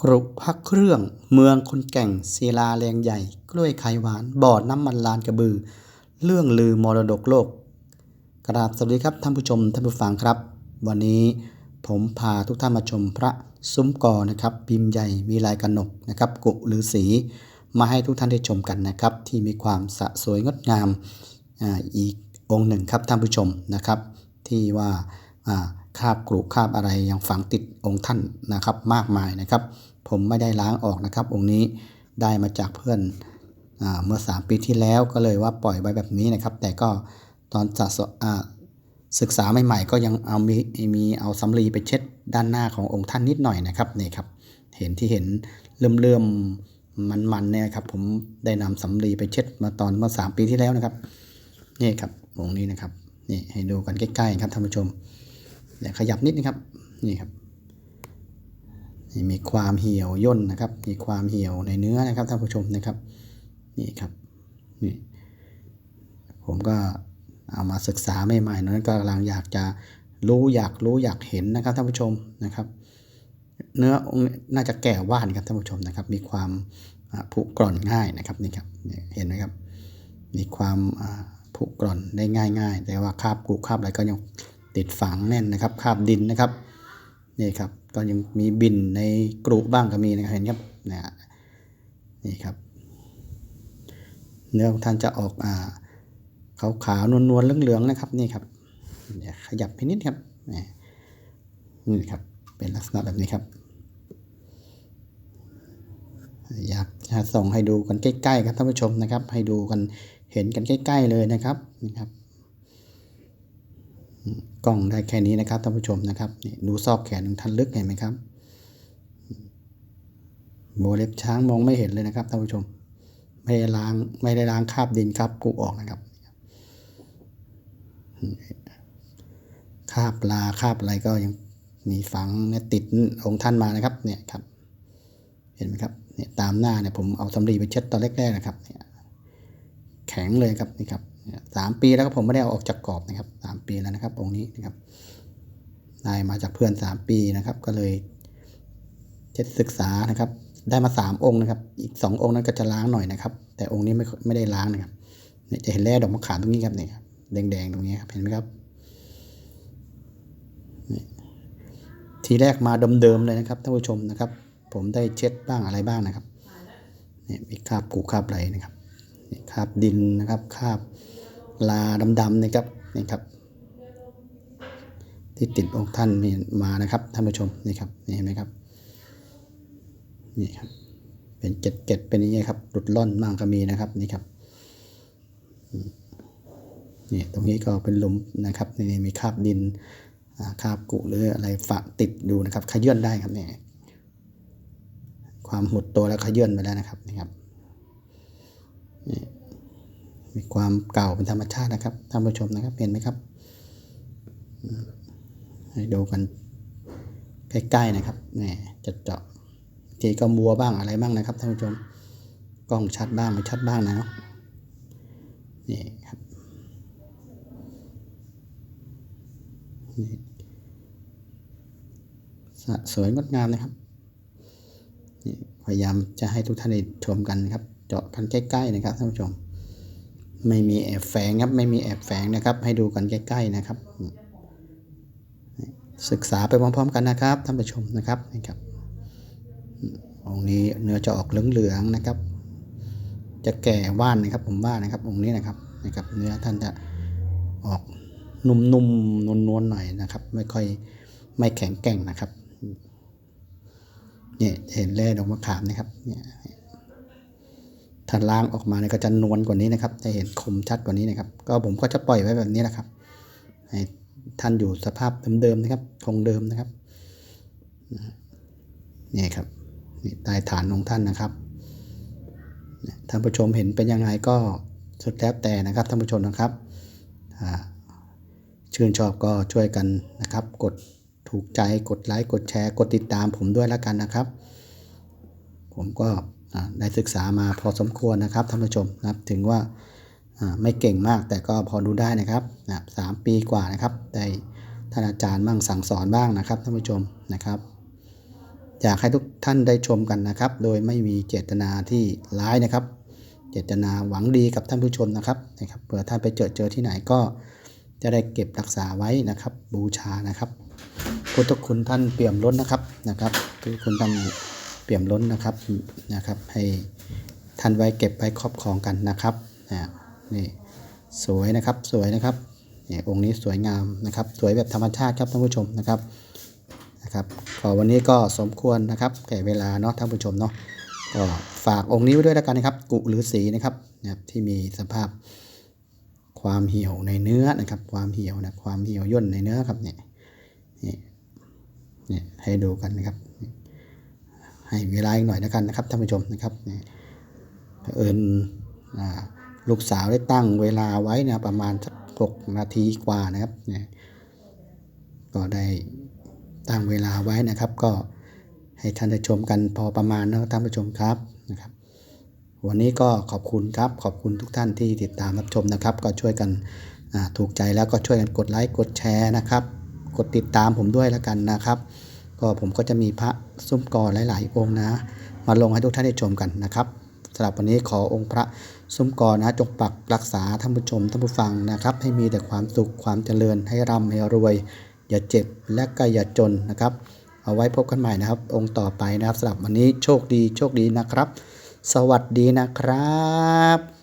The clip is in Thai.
กรุพักเครื่อง เมืองคนแก่งศิลาแรงใหญ่ กล้วยไข่หวานบ่อน้ำมันลานกระบือ เรื่องลือมรดกโลก กราบสวัสดีครับท่านผู้ชมท่านผู้ฟังครับ วันนี้ผมพาทุกท่านมาชมพระซุ้มกอนะครับพิมพ์ใหญ่มีลายกระหนกนะครับ กุฤาษีมาให้ทุกท่านได้ชมกันนะครับ ที่มีความสะสวยงดงามอ,าอีกองค์หนึ่งครับท่านผู้ชมนะครับ ที่ว่าอ่า คราบกรุคราบอะไรยังฝังติดองค์ท่านนะครับมากมายนะครับ ผมไม่ได้ล้างออกนะครับ องค์นี้ได้มาจากเพื่อนอเมื่อ 3 ปีที่แล้วก็เลยว่าปล่อยไว้แบบนี้นะครับ แต่ก็ตอนสะสอ่าศึกษาใหม่ๆ ก็ยังเอามีมีเอาสำลีไปเช็ดด้านหน้าขององค์ท่านนิดหน่อยนะครับนี่ครับ เห็นที่เห็นเลื่อมๆมันๆเนี่ยครับ ผมได้นำสำลีไปเช็ดมาตอนเมื่อ 3 ปีที่แล้วนะครับนี่ครับองค์นี้นะครับนี่ให้ดูกันใกล้ๆครับท่านผู้ชม เดี๋ยวขยับนิดนะครับนี่ครับนี่มีความเหี่ยวย่นนะครับ มีความเหี่ยวในเนื้อนะครับท่านผู้ชมนะครับนี่ครับนี่ผมก็เอามาศึกษาใหม่ๆนั้นก็กำลังอยากจะรู้อยากรู้อยากเห็นนะครับท่านผู้ชมนะครับ เนื้อองค์น่าจะแก่ว่านครับท่านผู้ชมนะครับ มีความผุกร่อนง่ายนะครับนี่ครับเห็นไหมครับ มีความผุกร่อนได้ง่าย ๆ แต่ว่าคาบกรุคาบอะไรก็ยัง ติดฝังแน่นนะครับคาบดินนะครับนี่ครับก็ยังมีบินในกรุบ้างก็มีนะครับเห็นครับนะนี่ครับ เนื้อของท่านจะออกอ่าขาวขาวๆนวลๆเหลืองๆนะครับนี่ครับขยับไปนิดครับนี่นี่ครับเป็นลักษณะแบบนี้ครับ อยากจะส่งให้ดูกันใกล้ๆครับท่านผู้ชมนะครับ ให้ดูกันเห็นกันใกล้ ๆเลยนะครับนี่ครับ กล้องได้แค่นี้นะครับท่านผู้ชมนะครับนี่ดูซอกแขนของท่านลึกเห็นไหมครับโบเล็บช้างมองไม่เห็นเลยนะครับท่านผู้ชม ไม่ได้ล้างไม่ได้ล้างคราบดินคราบกุออกนะครับคราบปลาคราบอะไรก็ยังมีฝังเนี่ยติดองค์ท่านมานะครับ เนี่ยครับ เห็นไหมครับเนี่ยตามหน้าเนี่ยผมเอาสำลีไปเช็ดตอนแรกๆนะครับเนี่ยแข็งเลยครับนี่ครับ สามปีแล้วก็ผมไม่ได้เอาออกจากกรอบนะครับสามปีแล้วนะครับองค์นี้นะครับได้มาจากเพื่อนสามปีนะครับ ก็เลยเช็ดศึกษานะครับ ได้มาสามองค์นะครับ อีกสององค์นั้นก็จะล้างหน่อยนะครับ แต่องค์นี้ไม่ไม่ได้ล้างนะครับเนี่ยจะเห็นแร่ดอกมะขามตรงนี้ครับเนี่ยแดงๆตรงนี้ครับเห็นไหมครับทีแรกมาเดิมๆเลยนะครับท่านผู้ชมนะครับ ผมได้เช็ดบ้างอะไรบ้างนะครับเนี่ยมีคราบกูคราบอะไรนะครับนี่คราบดินนะครับคราบ ลาดำๆนะครับนี่ครับ ที่ติดองค์ท่านนี่มานะครับท่านผู้ชมนี่ครับนี่เห็นไหมครับนี่ครับ เป็นเกล็ดเกล็ดเป็นอย่างนี้ครับหลุดล่อนบ้างก็มีนะครับนี่ครับนี่ตรงนี้ก็เป็นหลุมนะครับนี่มีคราบดินคราบกุหรืออะไรฝังติดอยู่นะครับขยื่นได้ครับเนี่ยความหดตัวแล้วขยื่นไปแล้วนะครับนี่ครับนี่ มีความเก่าเป็นธรรมชาตินะครับท่านผู้ชมนะครับเห็นไหมครับ ให้ดูกันใกล้ๆนะครับนี่จะเจาะทีก็มัวบ้างอะไรบ้างนะครับท่านผู้ชมกล้องชัดบ้างไม่ชัดบ้างนะเนาะนี่ครับนี่สสวยงดงามนะครับนี่พยายามจะให้ทุกท่านได้ชมกันครับ เจาะกันใกล้ๆนะครับท่านผู้ชม ไม่มีแอบแฝงครับ ไม่มีแอบแฝงนะครับ ให้ดูกันใกล้ๆนะครับ ศึกษาไปพร้อมๆกันนะครับท่านผู้ชมนะครับนี่ครับองนี้เนื้อจะออกเหลืองๆนะครับ จะแก่ว่านนะครับ ผมว่านะครับองนี้นะครับนะครับ เนื้อท่านจะออกนุ่มๆนวลๆหน่อยนะครับ ไม่ค่อยไม่แข็งแกร่งนะครับเนี่ยเห็นแร่ดอกมะขามนะครับเนี่ย ถ้าล้างออกมาเนี่ยก็จะนวลกว่านี้นะครับ จะเห็นคมชัดกว่านี้นะครับ ก็ผมก็จะปล่อยไว้แบบนี้นะครับให้ท่านอยู่สภาพเดิมๆนะครับคงเดิมนะครับนี่ครับนี่ใต้ฐานของท่านนะครับท่านผู้ชมเห็นเป็นยังไงก็สุดแล้วแต่นะครับท่านผู้ชมนะครับชื่นชอบก็ช่วยกันนะครับ กดถูกใจกดไลค์กดแชร์ กดติดตามผมด้วยแล้วกันนะครับ ผมก็ ได้ศึกษามาพอสมควรนะครับท่านผู้ชมนะครับ ถึงว่าไม่เก่งมากแต่ก็พอดูได้นะครับนะสามปีกว่านะครับได้ท่านอาจารย์บ้างสั่งสอนบ้างนะครับท่านผู้ชมนะครับอยากให้ทุกท่านได้ชมกันนะครับ โดยไม่มีเจตนาที่ร้ายนะครับ เจตนาหวังดีกับท่านผู้ชมนะครับนะครับเผื่อท่านไปเจอเจอที่ไหนก็จะได้เก็บรักษาไว้นะครับ บูชานะครับพุทธคุณท่านเปี่ยมล้นนะครับนะครับพุทธคุณท่าน เปี่ยมล้นนะครับนะครับ ให้ท่านไว้เก็บไว้ครอบครองกันนะครับนี่สวยนะครับสวยนะครับนี่องค์นี้สวยงามนะครับ สวยแบบธรรมชาติครับท่านผู้ชมนะครับนะครับก็วันนี้ก็สมควรนะครับแก่เวลาเนาะท่านผู้ชมเนาะก็ฝากองค์นี้ไว้ด้วยแล้วกันนะครับกุหรือสีนะครับนะครับที่มีสภาพความเหี่ยวในเนื้อนะครับ ความเหี่ยวนะความเหี่ยวย่นในเนื้อครับเนี่ยนี่เนี่ยให้ดูกันนะครับ ให้เวลาอีกหน่อยแล้วกันนะครับท่านผู้ชมนะครับเผอิญลูกสาวได้ตั้งเวลาไว้นะประมาณสักหกนาทีกว่านะครับเนี่ยก็ได้ตั้งเวลาไว้นะครับ ก็ให้ท่านได้ชมกันพอประมาณนะท่านผู้ชมครับนะครับ วันนี้ก็ขอบคุณครับขอบคุณทุกท่านที่ติดตามรับชมนะครับ ก็ช่วยกันถูกใจแล้วก็ช่วยกันกดไลค์กดแชร์นะครับ กดติดตามผมด้วยแล้วกันนะครับ ก็ผมก็จะมีพระซุ้มกอหลาย ๆ องค์นะ มาลงให้ทุกท่านได้ชมกันนะครับสำหรับวันนี้ขอองค์พระซุ้มกอนะจงปักรักษาท่านผู้ชมท่านผู้ฟังนะครับ ให้มีแต่ความสุขความเจริญให้ร่ำให้รวย อย่าเจ็บและก็อย่าจนนะครับ เอาไว้พบกันใหม่นะครับ องค์ต่อไปนะครับสำหรับวันนี้โชคดีโชคดีนะครับ สวัสดีนะครับ